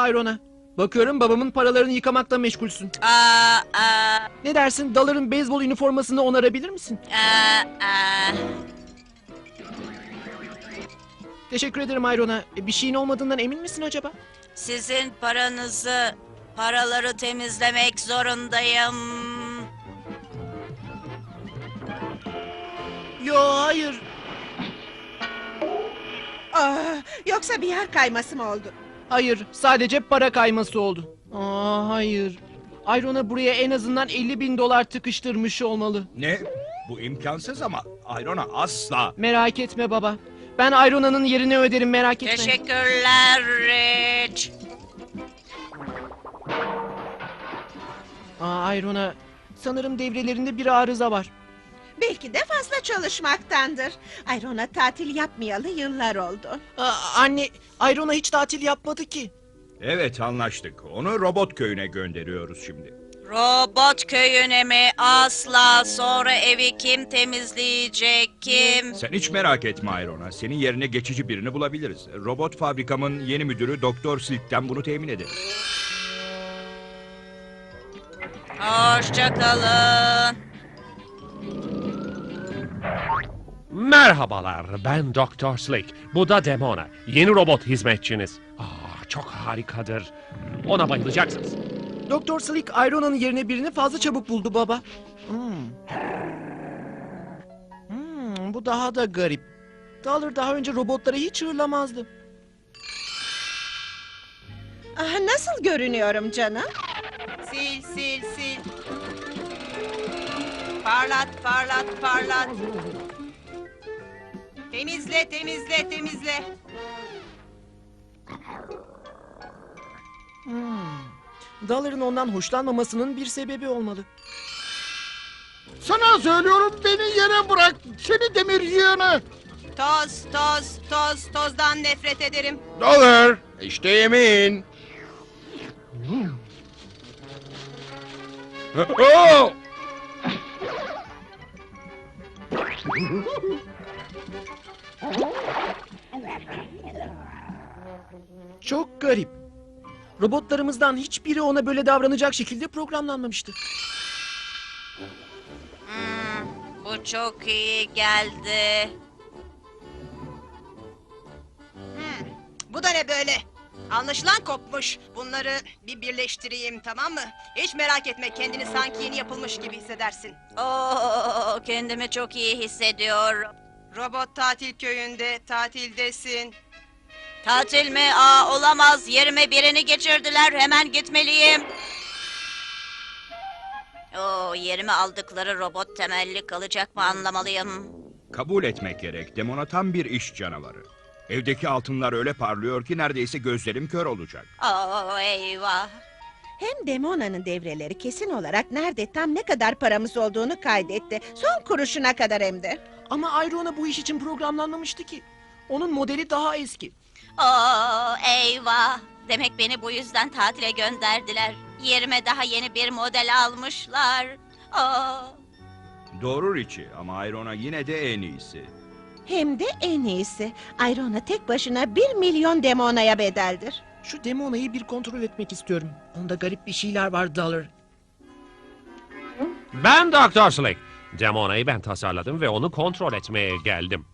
Ayrona. Bakıyorum babamın paralarını yıkamakla meşgulsün. Aa, aa, Ne dersin Dallar'ın beyzbol üniformasını onarabilir misin? aa, aa. Teşekkür ederim Ayrona. E, Bir şeyin olmadığından emin misin acaba? Sizin paranızı, paraları temizlemek zorundayım. Yo hayır. Aa, yoksa bir yer kayması mı oldu? Hayır sadece para kayması oldu. Aa hayır. Ayrona buraya en azından 50 bin dolar tıkıştırmış olmalı. Ne? Bu imkansız ama Ayrona asla. Merak etme baba. Ben Ayrona'nın yerini öderim merak etme. Teşekkürler Rich. Aa Ayrona sanırım devrelerinde bir arıza var. Belki de fazla çalışmaktandır. Ayrona tatil yapmayalı yıllar oldu. Aa, anne Ayrona hiç tatil yapmadı ki. Evet anlaştık. Onu robot köyüne gönderiyoruz şimdi. Robot köyüne mi? Asla. Sonra evi kim temizleyecek? Kim? Sen hiç merak etme Ayrona. Senin yerine geçici birini bulabiliriz. Robot fabrikamın yeni müdürü Doktor Silk'ten bunu temin eder. Hoşçakalın. Merhabalar, ben Doktor Slick. Bu da Demona, yeni robot hizmetçiniz. Aa, çok harikadır. Ona bayılacaksınız. Doktor Slick Ayrona'nın yerine birini fazla çabuk buldu baba. Hmm. Hmm, bu daha da garip. Dollar daha önce robotlara hiç hırlamazdı. Ah, nasıl görünüyorum canım? Sil sil sil. Parlat parlat parlat. Temizle temizle temizle. Hmm. Dollar'ın ondan hoşlanmamasının bir sebebi olmalı. Sana söylüyorum beni yere bırak. Seni demir yığını. Toz toz toz tozdan nefret ederim. Dollar. İşte yemin. Oh! Çok garip. Robotlarımızdan hiçbiri ona böyle davranacak şekilde programlanmamıştı. Hmm, bu çok iyi geldi. Bu da ne böyle? Anlaşılan kopmuş. Bunları bir birleştireyim tamam mı? Hiç merak etme kendini sanki yeni yapılmış gibi hissedersin. Oo, kendimi çok iyi hissediyorum. Robot tatil köyünde tatildesin. Tatil mi? Aa, olamaz. Yerime birini geçirdiler. Hemen gitmeliyim. Oo, yerime aldıkları robot temelli kalacak mı anlamalıyım. Kabul etmek gerek. Demona tam bir iş canavarı. Evdeki altınlar öyle parlıyor ki neredeyse gözlerim kör olacak. Oo, eyvah. Hem Demona'nın devreleri kesin olarak nerede tam ne kadar paramız olduğunu kaydetti. Son kuruşuna kadar hem de. Ama Ayrona bu iş için programlanmamıştı ki. Onun modeli daha eski. Oo, eyvah. Demek beni bu yüzden tatile gönderdiler. Yerime daha yeni bir model almışlar. Oo. Doğru Richie ama Ayrona yine de en iyisi. Hem de en iyisi. Ayrona tek başına bir milyon Demona'ya bedeldir. Şu Demona'yı bir kontrol etmek istiyorum. Onda garip bir şeyler var Dollar. Ben Doktor Slick. Demona'yı ben tasarladım ve onu kontrol etmeye geldim.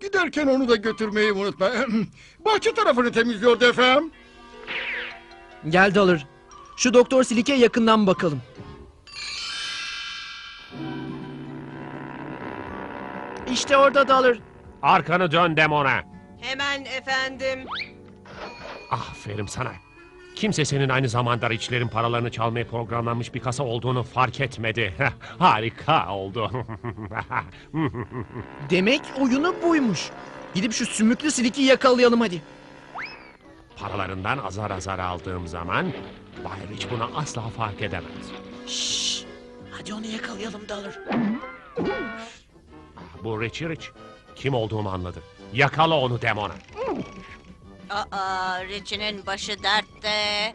Giderken onu da götürmeyi unutma. Bahçe tarafını temizliyordu efendim. Gel Dollar. Şu Doktor Silik'e yakından bakalım. İşte orada Dollar. Arkanı dön Demona. Hemen efendim. Aferin sana. Kimse senin aynı zamanda Rich'lerin paralarını çalmaya programlanmış bir kasa olduğunu fark etmedi. Harika oldu. Demek oyunu buymuş. Gidip şu sümüklü Silik'i yakalayalım hadi. Paralarından azar azar aldığım zaman Bay Rich bunu asla fark edemez. Şşş. Hadi onu yakalayalım Dollar. Bu Richie Rich kim olduğumu anladı. Yakala onu Demona. Aa, Richie'nin başı dertte.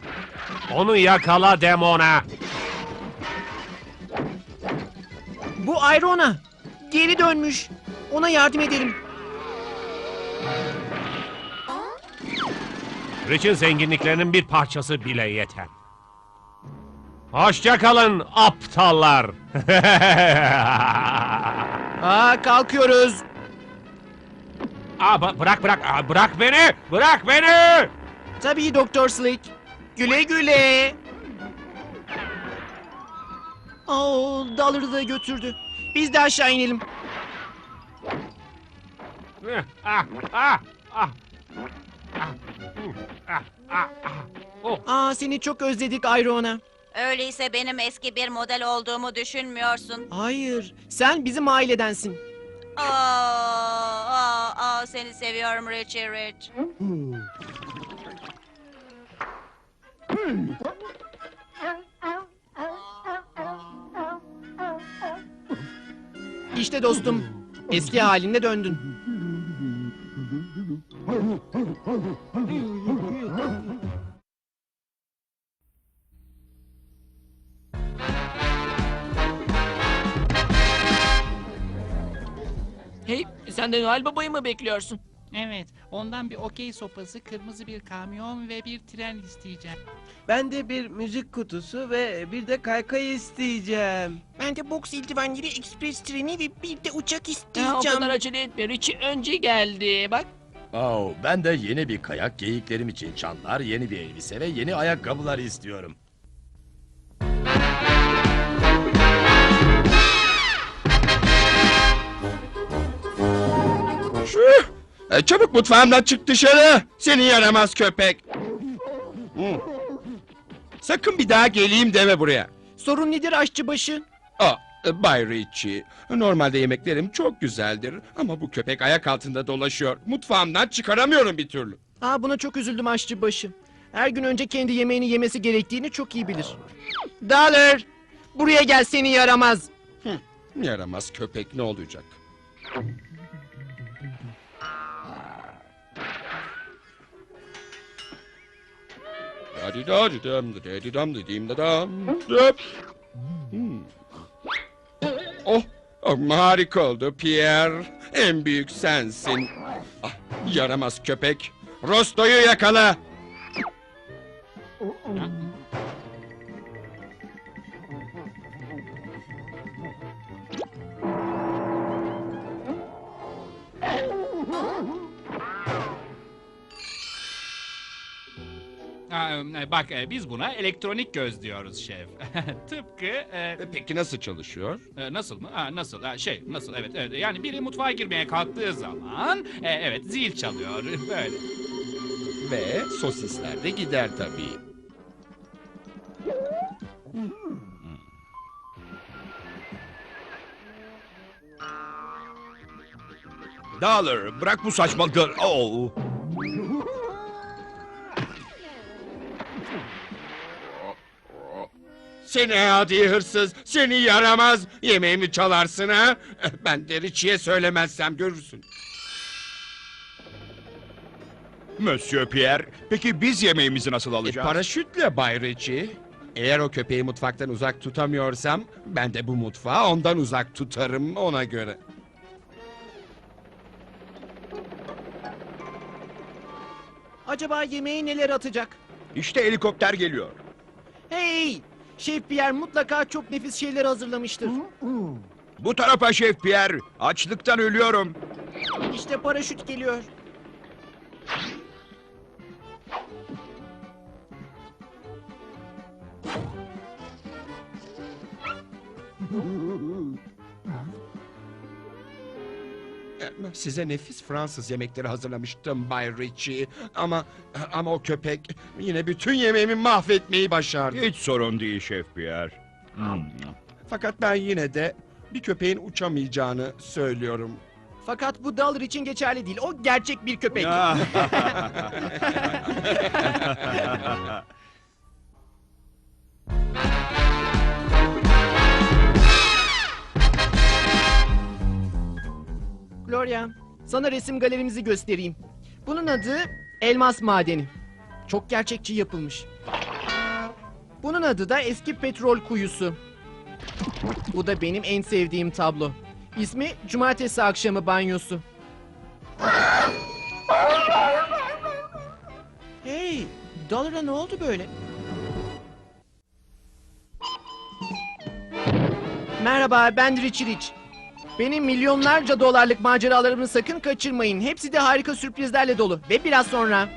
Onu yakala Demona. Bu Ayrona. Geri dönmüş. Ona yardım edelim. Rich'in zenginliklerinin bir parçası bile yeter. Hoşça kalın aptallar. Aa kalkıyoruz. Aa, ba- bırak bırak Aa, bırak beni bırak beni. Tabii Doktor Slick. Güle güle. Oo, Dollar'ı da götürdü. Biz de aşağı inelim. Ah, ah, ah. Ah, hmm, ah, ah, ah. Oh. Aa seni çok özledik Ayrona. Öyleyse benim eski bir model olduğumu düşünmüyorsun. Hayır, sen bizim ailedensin. Aa, aa, aa, seni seviyorum Richie Rich. İşte dostum, eski haline döndün. Sen de Noel Baba'yı mı bekliyorsun? Evet, ondan bir okey sopası, kırmızı bir kamyon ve bir tren isteyeceğim. Ben de bir müzik kutusu ve bir de kaykay isteyeceğim. Ben de boks ildivenleri, ekspres treni ve bir de uçak Ya, isteyeceğim. o kadar acele etme. Richie önce geldi. Bak. Oh, ben de yeni bir kayak, geyiklerim için çanlar, yeni bir elbise ve yeni ayakkabılar istiyorum. E, çabuk mutfağımdan çık dışarı. Seni yaramaz köpek. Hı. Sakın bir daha geleyim deme buraya. Sorun nedir aşçıbaşı? Aa, e, Bay Ritchie, normalde yemeklerim çok güzeldir ama bu köpek ayak altında dolaşıyor. Mutfağımdan çıkaramıyorum bir türlü. Aa buna çok üzüldüm aşçıbaşı. Her gün önce kendi yemeğini yemesi gerektiğini çok iyi bilir. Dollar! Buraya gel seni yaramaz. Yaramaz köpek ne olacak? Hmm. Oh, oh, harika oldu Pierre. En büyük sensin. Ah, yaramaz köpek. Rosto'yu yakala. Aa, e, bak e, biz buna elektronik göz diyoruz şef. Tıpkı e, E, Peki nasıl çalışıyor? e, nasıl mı? Ha, nasıl? Ha, şey nasıl? Evet, evet. Yani biri mutfağa girmeye kalktığı zaman e, evet zil çalıyor böyle. Ve sosisler de gider tabii. Dollar bırak bu saçmalıkları. Oo. Seni adi hırsız, seni yaramaz. Yemeğimi çalarsın ha? Ben de Richie'ye söylemezsem görürsün. Monsieur Pierre, peki biz yemeğimizi nasıl E, alacağız? paraşütle Bay Richie. Eğer o köpeği mutfaktan uzak tutamıyorsam... ...ben de bu mutfağı ondan uzak tutarım ona göre. Acaba yemeğe neler atacak? İşte helikopter geliyor. Hey! Şef Pierre mutlaka çok nefis şeyler hazırlamıştır. Bu tarafa Şef Pierre. Açlıktan ölüyorum. İşte paraşüt geliyor. Size nefis Fransız yemekleri hazırlamıştım Bay Richie. Ama ama o köpek yine bütün yemeğimi mahvetmeyi başardı. Hiç sorun değil Şef Pierre. Hmm. Fakat ben yine de bir köpeğin uçamayacağını söylüyorum. Fakat bu Dollar için geçerli değil. O gerçek bir köpek. Gloria, sana resim galerimizi göstereyim. Bunun adı Elmas Madeni. Çok gerçekçi yapılmış. Bunun adı da eski petrol kuyusu. Bu da benim en sevdiğim tablo. İsmi Cumartesi akşamı banyosu. Hey, Dollar'a ne oldu böyle? Merhaba, ben Rich Rich. Benim milyonlarca dolarlık maceralarımı sakın kaçırmayın. Hepsi de harika sürprizlerle dolu. Ve biraz sonra...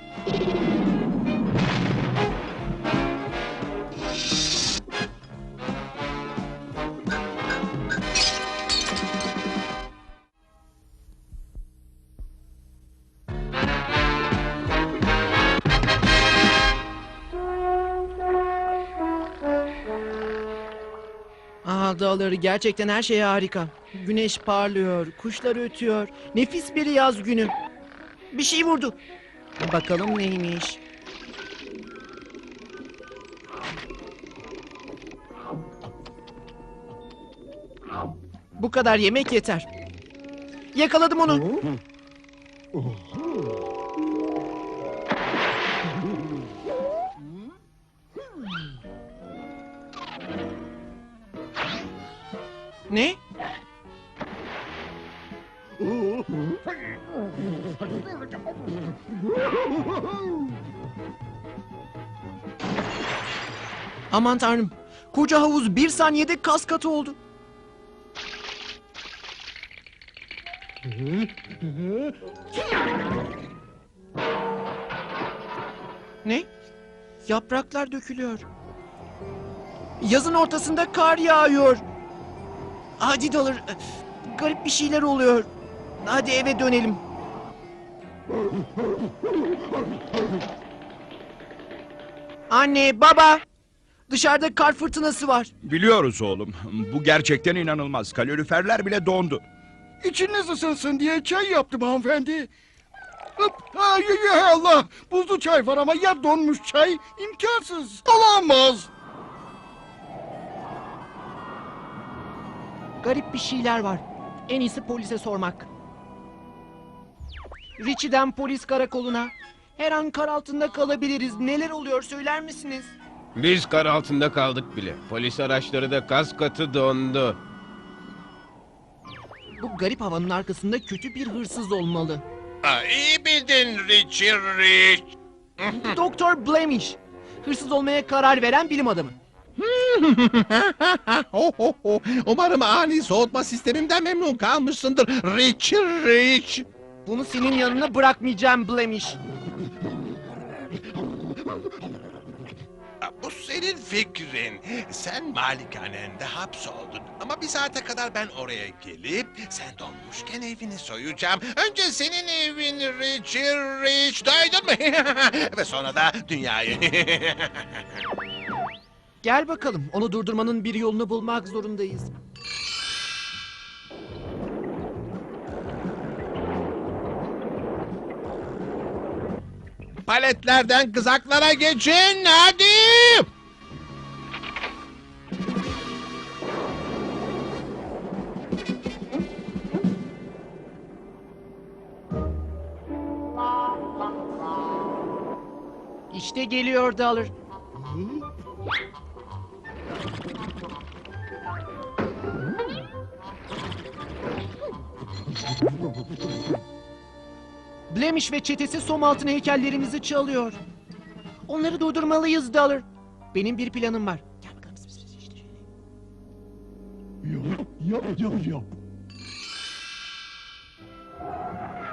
dağları gerçekten her şey harika. Güneş parlıyor, kuşlar ötüyor. Nefis bir yaz günü. Bir şey vurdu. Bakalım neymiş. Bu kadar yemek yeter. Yakaladım onu. Ne? Aman tanrım. Koca havuz bir saniyede kas katı oldu. Ne? Yapraklar dökülüyor. Yazın ortasında kar yağıyor. Hadi Dollar. Garip bir şeyler oluyor. Hadi eve dönelim. Anne, baba. Dışarıda kar fırtınası var. Biliyoruz oğlum. Bu gerçekten inanılmaz. Kaloriferler bile dondu. İçiniz ısınsın diye çay yaptım hanımefendi. Hıp, Ay, ay, ay, Allah! Buzlu çay var ama ya donmuş çay? imkansız. Olamaz. Garip bir şeyler var. En iyisi polise sormak. Richie'den polis karakoluna. Her an kar altında kalabiliriz. Neler oluyor söyler misiniz? Biz kar altında kaldık bile. Polis araçları da kas katı dondu. Bu garip havanın arkasında kötü bir hırsız olmalı. iyi bildin Richie Rich. Doktor Blemish. Hırsız olmaya karar veren bilim adamı. Ho, ho, ho. Umarım ani soğutma sistemimden memnun kalmışsındır Richie Rich. Bunu senin yanına bırakmayacağım Blemish. Bu senin fikrin. Sen malikanende hapsoldun. Ama bir saate kadar ben oraya gelip sen donmuşken evini soyacağım. Önce senin evin Richie Rich. Duydun mu? Ve sonra da dünyayı. Gel bakalım. Onu durdurmanın bir yolunu bulmak zorundayız. Paletlerden kızaklara geçin hadi. İşte geliyor Dollar. Blemish ve çetesi som altın heykellerimizi çalıyor. Onları durdurmalıyız Dollar. Benim bir planım var. Gel bakalım.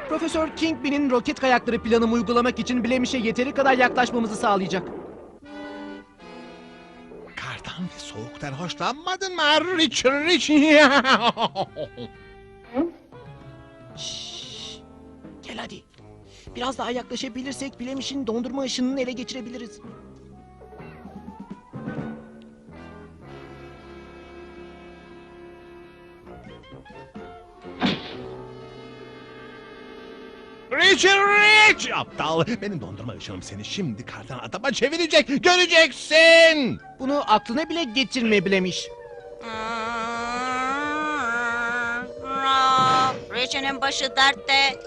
Profesör Kingpin'in roket kayakları planımı uygulamak için Blemish'e yeteri kadar yaklaşmamızı sağlayacak. Kardan ve soğuktan hoşlanmadın mı Richie Rich? Şşş. Gel hadi. Biraz daha yaklaşabilirsek Blemish'in dondurma ışınını ele geçirebiliriz. Richie Rich! Aptal! Benim dondurma ışınım seni şimdi kardan adama çevirecek. Göreceksin! Bunu aklına bile getirme Blemish. Menteşenin başı dertte.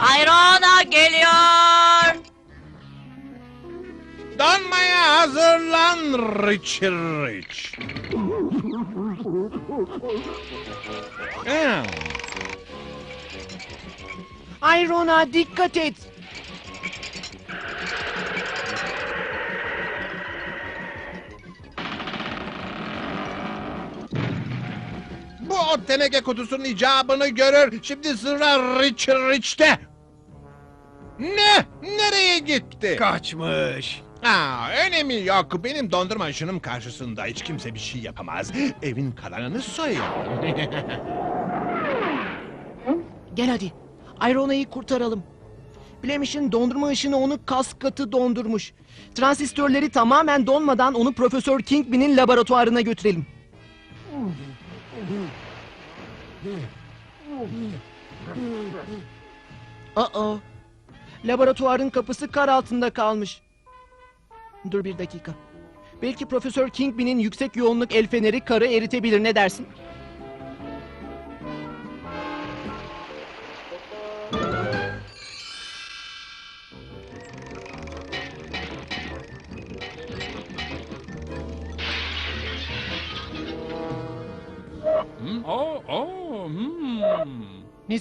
Ayrona geliyor. Donmaya hazırlan Richard Rich. Ayrona dikkat et. O teneke kutusunun icabını görür. Şimdi sıra Rich Rich'te. Ne? Nereye gitti? Kaçmış. Aa, önemi yok. Benim dondurma ışınım karşısında hiç kimse bir şey yapamaz. Evin kalanını soyuyorum. Gel hadi. Ayrona'yı kurtaralım. Blemish'in dondurma ışını onu kas katı dondurmuş. Transistörleri tamamen donmadan onu Profesör Kingpin'in laboratuvarına götürelim. Aa, laboratuvarın kapısı kar altında kalmış. Dur bir dakika. Belki Profesör Kingpin'in yüksek yoğunluk el feneri karı eritebilir ne dersin?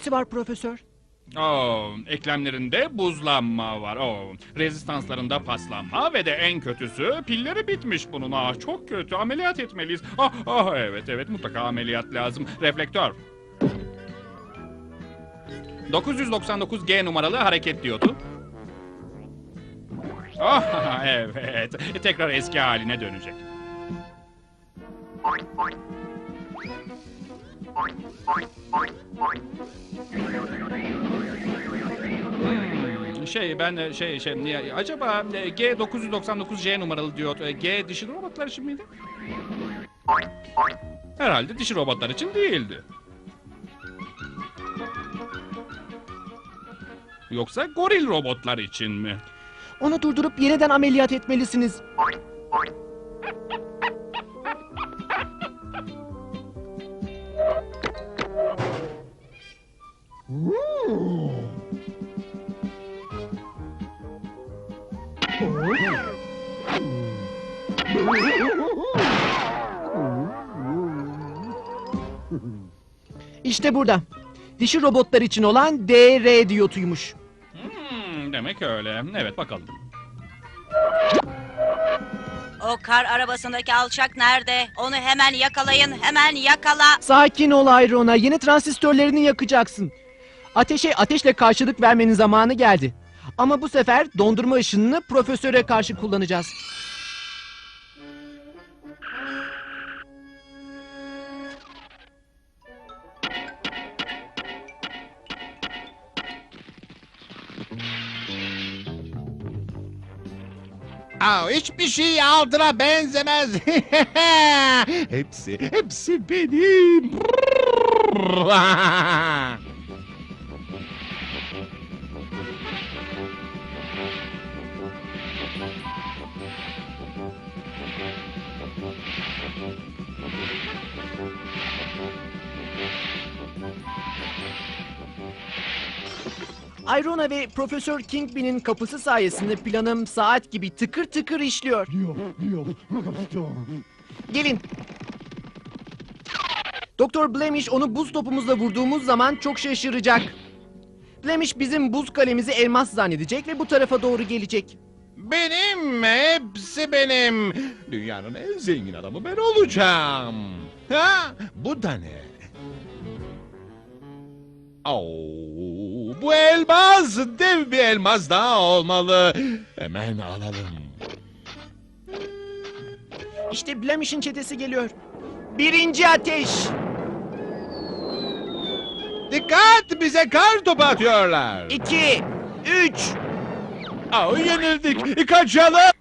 Nesi var profesör? Oo, eklemlerinde buzlanma var. Oo, rezistanslarında paslanma ve de en kötüsü pilleri bitmiş bunun. Ah çok kötü. Ameliyat etmeliyiz. Ah, ah evet evet mutlaka ameliyat lazım. Reflektör. 999G numaralı hareket diyordu. Ah evet. Tekrar eski haline dönecek. Hmm, Şey ben e, şey şey niye- acaba e, G 999J numaralı diyor. E, G dişi robotlar için miydi? Herhalde dişi robotlar için değildi. Yoksa goril robotlar için mi? Onu durdurup yeniden ameliyat etmelisiniz. İşte burada. Dişi robotlar için olan DR diyotuymuş. Hmm, demek öyle. Evet bakalım. O kar arabasındaki alçak nerede? Onu hemen yakalayın, hemen yakala. Sakin ol Ayrona. Yeni transistörlerini yakacaksın. Ateşe ateşle karşılık vermenin zamanı geldi. Ama bu sefer dondurma ışınını profesöre karşı kullanacağız. Aa, hiçbir şey aldıra benzemez. hepsi, hepsi benim. Ayrona ve Profesör Kingpin'in kapısı sayesinde planım saat gibi tıkır tıkır işliyor. Gelin. Doktor Blemish onu buz topumuzla vurduğumuz zaman çok şaşıracak. Blemish bizim buz kalemizi elmas zannedecek ve bu tarafa doğru gelecek. benim, hepsi benim. Dünyanın en zengin adamı ben olacağım. Ha, bu da ne? Oo, bu elmas, dev bir elmas daha olmalı. Hemen alalım. İşte Blemish'in çetesi geliyor. Birinci ateş. Dikkat, bize kar topu atıyorlar. İki, üç. Aa, yenildik, kaçalım.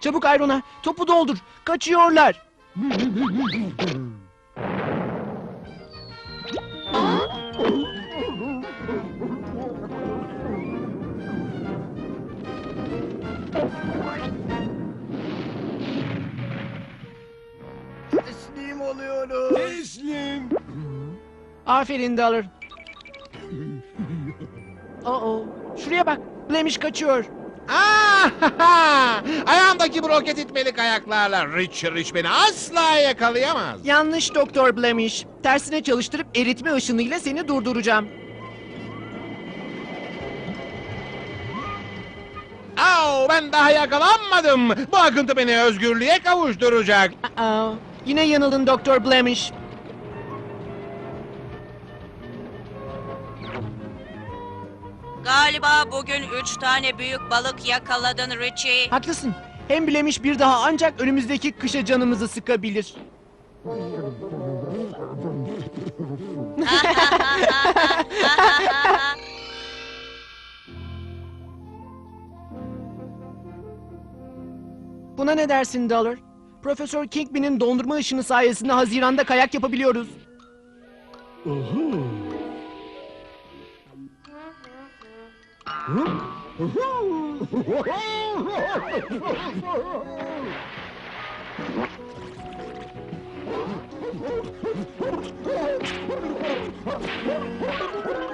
Çabuk Ayrona, topu doldur. Kaçıyorlar. oluyoruz. Teslim. Aferin Dalır. Oo, şuraya bak. Blemish kaçıyor. Ah, Ayağımdaki bu roket itmelik ayaklarla Rich Rich beni asla yakalayamaz. Yanlış Doktor Blemish. Tersine çalıştırıp eritme ışınıyla seni durduracağım. Au ben daha yakalanmadım. Bu akıntı beni özgürlüğe kavuşturacak. Uh-oh yine yanıldın Doktor Blemish. Galiba bugün üç tane büyük balık yakaladın Richie. Haklısın. Hem Blemish bir daha ancak önümüzdeki kışa canımızı sıkabilir. Buna ne dersin Dollar? Profesör Kingpin'in dondurma ışını sayesinde Haziran'da kayak yapabiliyoruz. Uhu. Hı?